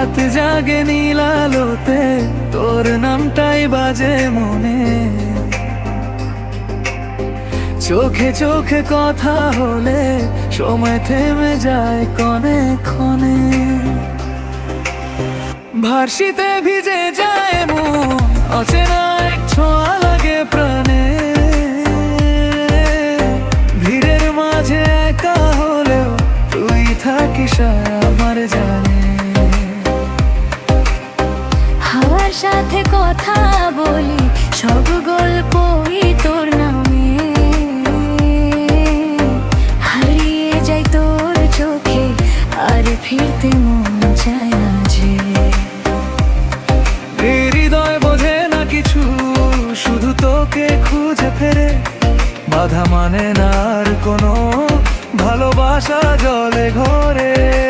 রাত জাগে নীলালোতে তোর নামটাই বাজে মনে। চোখে চোখে কথা হলে সময় থেমে যায় কনে ক্ষণে। ভার্সিতে ভিজে যায় মন, অচেনা এক ছোঁয়া লাগে প্রাণে। ভিড়ের মাঝে একা হলেও তুই থাকিস আমার জানে। সাথে কথা বলি, সব গল্পই তোর নামে। হারিয়ে যাই তোর চোখে, আর ফিরতে মন চায় না যে। হৃদয় বোঝে না কিছু, শুধু তোকে খুঁজে ফেরে। বাধা মানে না আর কোনো ভালোবাসা জলে ঘরে।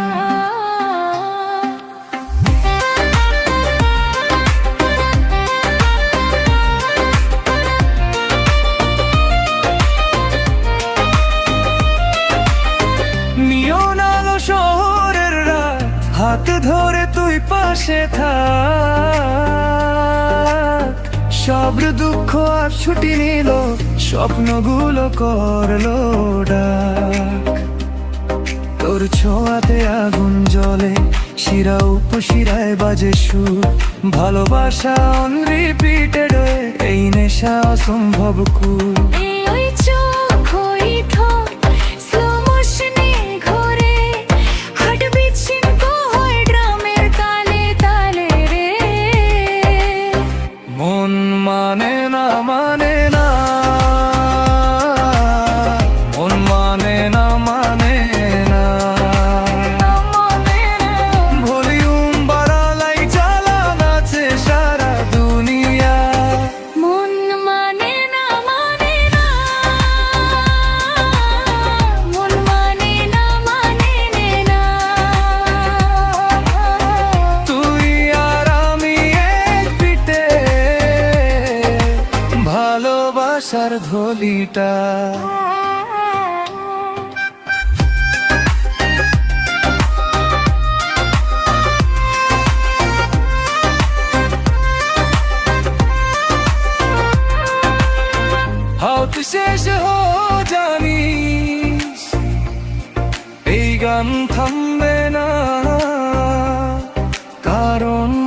হাত ধরে তুই পাশে থাক। সব দুঃখ আর ছুটি নিল, স্বপ্নগুলো করল ডাক। তোর ছোঁয়াতে আগুন জ্বলে, শিরা উপশিরায় বাজে সুর। ভালোবাসা অন রিপিটেড এই নেশা অসম্ভব কুল মন ভালোবাসার ধলিটা। শেষ হো জানিস এই গান থামবে না। কারণ